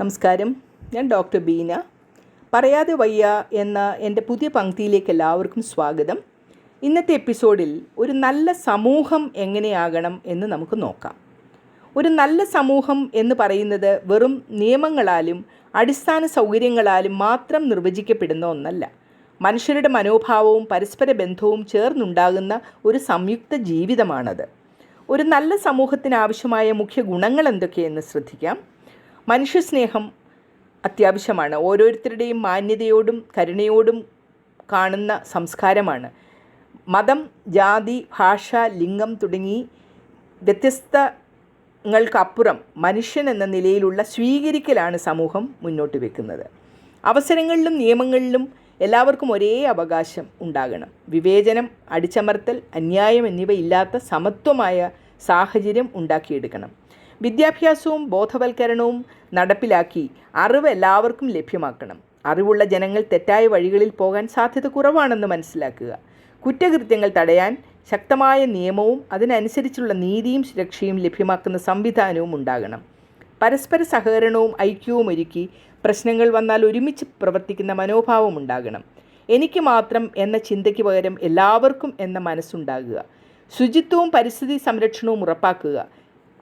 നമസ്കാരം. ഞാൻ ഡോക്ടർ ബീന. പറയാതെ വയ്യ എന്ന എന്റെ പുതിയ പങ്ക്തിയിലേക്ക് എല്ലാവർക്കും സ്വാഗതം. ഇന്നത്തെ എപ്പിസോഡിൽ ഒരു നല്ല സമൂഹം എങ്ങനെയാകണം എന്ന് നമുക്ക് നോക്കാം. ഒരു നല്ല സമൂഹം എന്ന് പറയുന്നത് വെറും നിയമങ്ങളാലും അടിസ്ഥാന സൗകര്യങ്ങളാലും മാത്രം നിർവചിക്കപ്പെടുന്ന ഒന്നല്ല. മനുഷ്യരുടെ മനോഭാവവും പരസ്പര ബന്ധവും ചേർന്നുണ്ടാകുന്ന ഒരു സംയുക്ത ജീവിതമാണത്. ഒരു നല്ല സമൂഹത്തിന് ആവശ്യമായ മുഖ്യ ഗുണങ്ങൾ എന്തൊക്കെയെന്ന് ശ്രദ്ധിക്കാം. മനുഷ്യസ്നേഹം അത്യാവശ്യമാണ്. ഓരോരുത്തരുടെയും മാന്യതയോടും കരുണയോടും കാണുന്ന സംസ്കാരമാണ്. മതം ജാതി ഭാഷ ലിംഗം തുടങ്ങി വ്യത്യസ്തങ്ങൾക്കപ്പുറം മനുഷ്യൻ എന്ന നിലയിലുള്ള സ്വീകരിക്കലാണ് സമൂഹം മുന്നോട്ട് വെക്കുന്നത്. അവസരങ്ങളിലും നിയമങ്ങളിലും എല്ലാവർക്കും ഒരേ അവകാശം ഉണ്ടാകണം. വിവേചനം അടിച്ചമർത്തൽ അന്യായം എന്നിവ ഇല്ലാത്ത സമത്വമായ സാഹചര്യം ഉണ്ടാക്കിയെടുക്കണം. വിദ്യാഭ്യാസവും ബോധവൽക്കരണവും നടപ്പിലാക്കി അറിവ് എല്ലാവർക്കും ലഭ്യമാക്കണം. അറിവുള്ള ജനങ്ങൾ തെറ്റായ വഴികളിൽ പോകാൻ സാധ്യത കുറവാണെന്ന് മനസ്സിലാക്കുക. കുറ്റകൃത്യങ്ങൾ തടയാൻ ശക്തമായ നിയമവും അതിനനുസരിച്ചുള്ള നീതിയും സുരക്ഷയും ലഭ്യമാക്കുന്ന സംവിധാനവും ഉണ്ടാകണം. പരസ്പര സഹകരണവും ഐക്യവും ഒരുക്കി പ്രശ്നങ്ങൾ വന്നാൽ ഒരുമിച്ച് പ്രവർത്തിക്കുന്ന മനോഭാവം ഉണ്ടാകണം. എനിക്ക് മാത്രം എന്ന ചിന്തയ്ക്ക് പകരം എല്ലാവർക്കും എന്ന മനസ്സുണ്ടാകുക. ശുചിത്വവും പരിസ്ഥിതി സംരക്ഷണവും ഉറപ്പാക്കുക.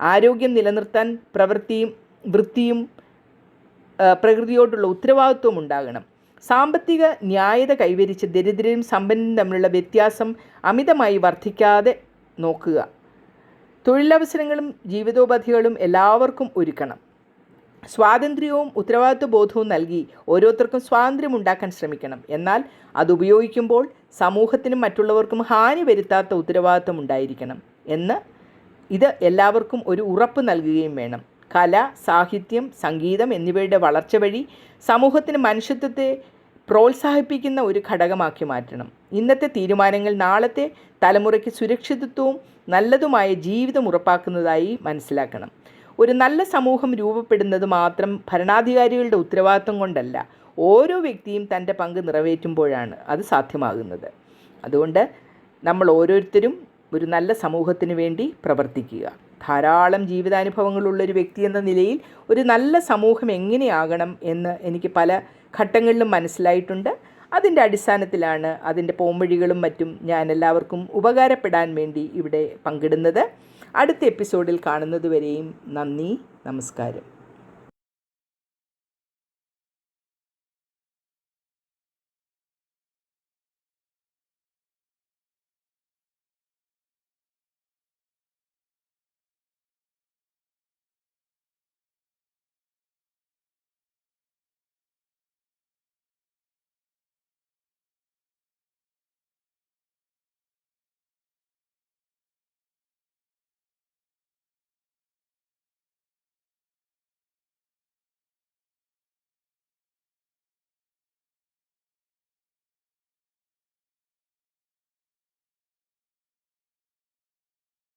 ആരോഗ്യം നിലനിർത്താൻ പ്രവൃത്തിയും വൃത്തിയും പ്രകൃതിയോടുള്ള ഉത്തരവാദിത്വം ഉണ്ടാകണം. സാമ്പത്തിക ന്യായത കൈവരിച്ച് ദരിദ്രരും സമ്പന്നരും തമ്മിലുള്ള വ്യത്യാസം അമിതമായി വർദ്ധിക്കാതെ നോക്കുക. തൊഴിലവസരങ്ങളും ജീവിതോപാധികളും എല്ലാവർക്കും ഒരുക്കണം. സ്വാതന്ത്ര്യവും ഉത്തരവാദിത്വ ബോധവും നൽകി ഓരോരുത്തർക്കും സ്വാതന്ത്ര്യം ഉണ്ടാക്കാൻ ശ്രമിക്കണം. എന്നാൽ അത് ഉപയോഗിക്കുമ്പോൾ സമൂഹത്തിനും മറ്റുള്ളവർക്കും ഹാനി വരുത്താത്ത ഉത്തരവാദിത്വം ഉണ്ടായിരിക്കണം എന്ന് ഇത് എല്ലാവർക്കും ഒരു ഉറപ്പ് നൽകുകയും വേണം. കല സാഹിത്യം സംഗീതം എന്നിവയുടെ വളർച്ച വഴി സമൂഹത്തിന് മനുഷ്യത്വത്തെ പ്രോത്സാഹിപ്പിക്കുന്ന ഒരു ഘടകമാക്കി മാറ്റണം. ഇന്നത്തെ തീരുമാനങ്ങൾ നാളത്തെ തലമുറയ്ക്ക് സുരക്ഷിതത്വവും നല്ലതുമായ ജീവിതം ഉറപ്പാക്കുന്നതായി മനസ്സിലാക്കണം. ഒരു നല്ല സമൂഹം രൂപപ്പെടുന്നത് മാത്രം ഭരണാധികാരികളുടെ ഉത്തരവാദിത്വം കൊണ്ടല്ല ഓരോ വ്യക്തിയും തന്റെ പങ്ക് നിറവേറ്റുമ്പോഴാണ് അത് സാധ്യമാകുന്നത്. അതുകൊണ്ട് നമ്മൾ ഓരോരുത്തരും ഒരു നല്ല സമൂഹത്തിന് വേണ്ടി പ്രവർത്തിക്കുക. ധാരാളം ജീവിതാനുഭവങ്ങളുള്ള ഒരു വ്യക്തി എന്ന നിലയിൽ ഒരു നല്ല സമൂഹം എങ്ങനെയാകണം എന്ന് എനിക്ക് പല ഘട്ടങ്ങളിലും മനസ്സിലായിട്ടുണ്ട്. അതിന്റെ അടിസ്ഥാനത്തിലാണ് അതിന്റെ പോംവഴികളും മറ്റും ഞാൻ എല്ലാവർക്കും ഉപകാരപ്പെടാൻ വേണ്ടി ഇവിടെ പങ്കിടുന്നത്. അടുത്ത എപ്പിസോഡിൽ കാണുന്നതുവരെയും നന്ദി നമസ്കാരം.